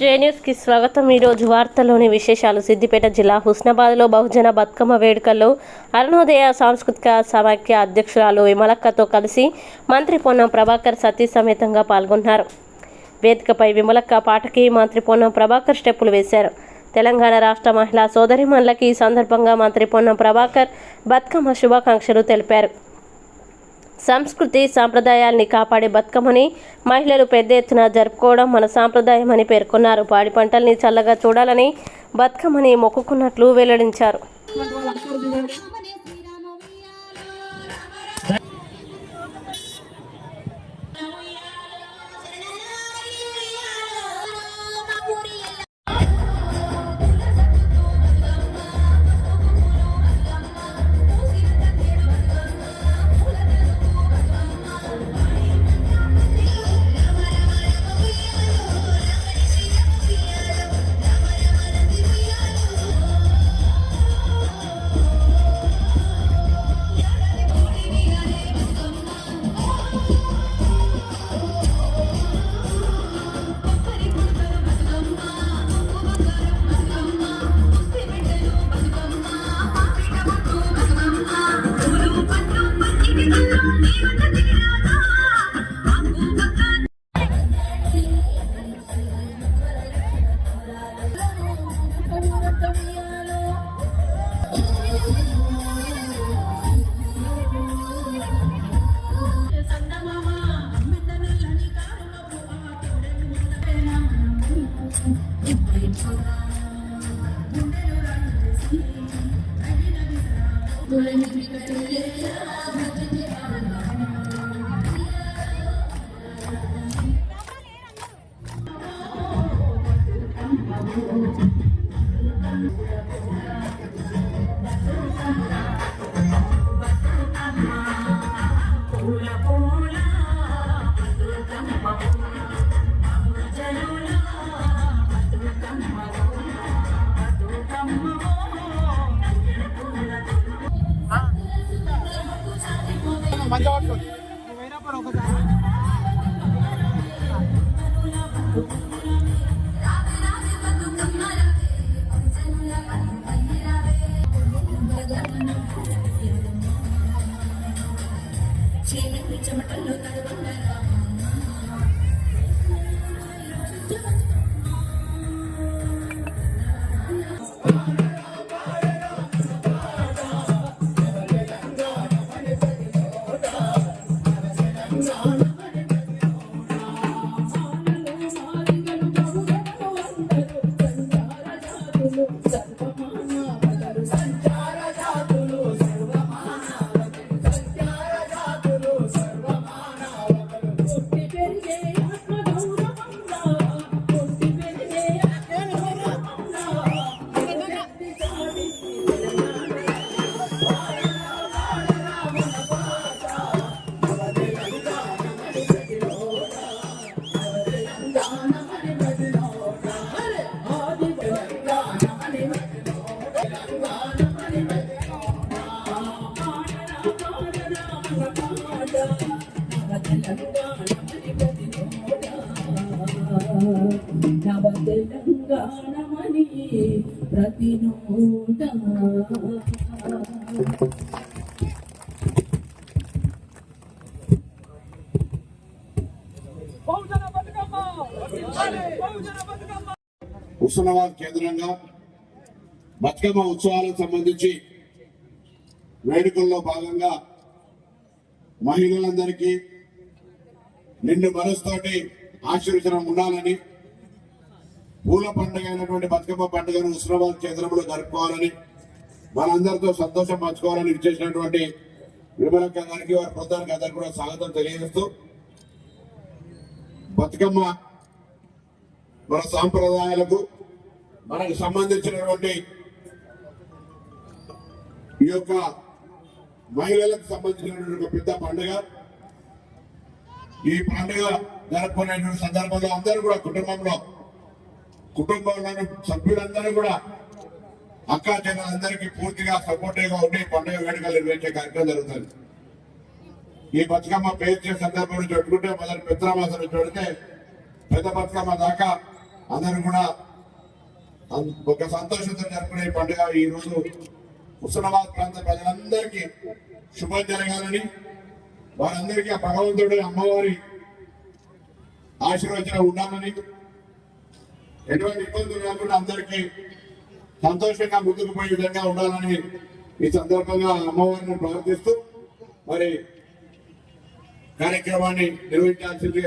జే స్వాగతం. ఈరోజు వార్తల్లోని విశేషాలు. సిద్దిపేట జిల్లా హుస్నాబాద్లో బహుజన బతుకమ్మ వేడుకల్లో అరుణోదయ సాంస్కృతిక సమాఖ్య అధ్యక్షురాలు విమలక్కతో కలిసి మంత్రి పొన్నం ప్రభాకర్ సతీ సమేతంగా పాల్గొన్నారు. వేదికపై విమలక్క పాటకి మంత్రి పొన్నం ప్రభాకర్ స్టెప్పులు వేశారు. తెలంగాణ రాష్ట్ర మహిళా సోదరిమణులకి ఈ సందర్భంగా మంత్రి పొన్నం ప్రభాకర్ బతుకమ్మ శుభాకాంక్షలు తెలిపారు. సంస్కృతి సాంప్రదాయాల్ని కాపాడే బతుకమ్మని మహిళలు పెద్ద ఎత్తున జరుపుకోవడం మన సాంప్రదాయమని పేర్కొన్నారు. పాడి పంటల్ని చల్లగా చూడాలని బతుకమ్మని మొక్కుకున్నట్లు వెల్లడించారు. Pula, pula, Mandato. Não. నవ తెలంగాణమని ప్రతి నోట హుస్నాబాద్ కేంద్రంగా బతుకమ్మ ఉత్సవాలకు సంబంధించి వేడుకల్లో భాగంగా మహిళలందరికీ నిండు మనసుతోటి ఆశీర్వచనం ఉండాలని పూల పండుగ అయినటువంటి బతుకమ్మ పండుగను హుస్నాబాద్ కేంద్రంలో జరుపుకోవాలని మనందరితో సంతోషం పంచుకోవాలని ఇచ్చేసినటువంటి విమలక్క గారికి వారి బృందానికి అందరికి కూడా స్వాగతం తెలియజేస్తూ బతుకమ్మ మన సాంప్రదాయాలకు మనకు సంబంధించినటువంటి ఈ యొక్క మహిళలకు సంబంధించినటువంటి ఒక పెద్ద పండుగ. ఈ పండుగ జరుపుకునేటువంటి సందర్భంలో అందరూ కూడా కుటుంబంలో కుటుంబంలోని సభ్యులందరూ కూడా అక్కా చెల్లెలందరికీ పూర్తిగా సపోర్టివ్గా ఉండి పండుగ వేడుకలు నిర్వహించే కార్యక్రమం జరుగుతుంది. ఈ బతుకమ్మ పేర్చే సందర్భం నుంచి మొదటి మిత్రమాసం చూడితే పెద్ద బతుకమ్మ దాకా అందరూ కూడా ఒక సంతోషంతో జరుపుకునే ఈ పండుగ. ఈ రోజు హుస్నాబాద్ ప్రాంత ప్రజలందరికీ శుభం జరగాలని వారందరికీ ఆ భగవంతుడు అమ్మవారి ఆశీర్వచనం ఉండాలని ఎటువంటి ఇబ్బందులు లేకుండా అందరికీ సంతోషంగా ముందుకు పోయే విధంగా ఉండాలని ఈ సందర్భంగా అమ్మవారిని ప్రార్థిస్తూ మరి కార్యక్రమాన్ని నిర్వహించాల్సింది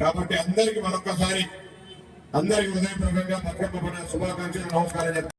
కాబట్టి అందరికీ మరొకసారి అందరికీ హృదయపూర్వకంగా బతుకమ్మ శుభాకాంక్షలు నమస్కారం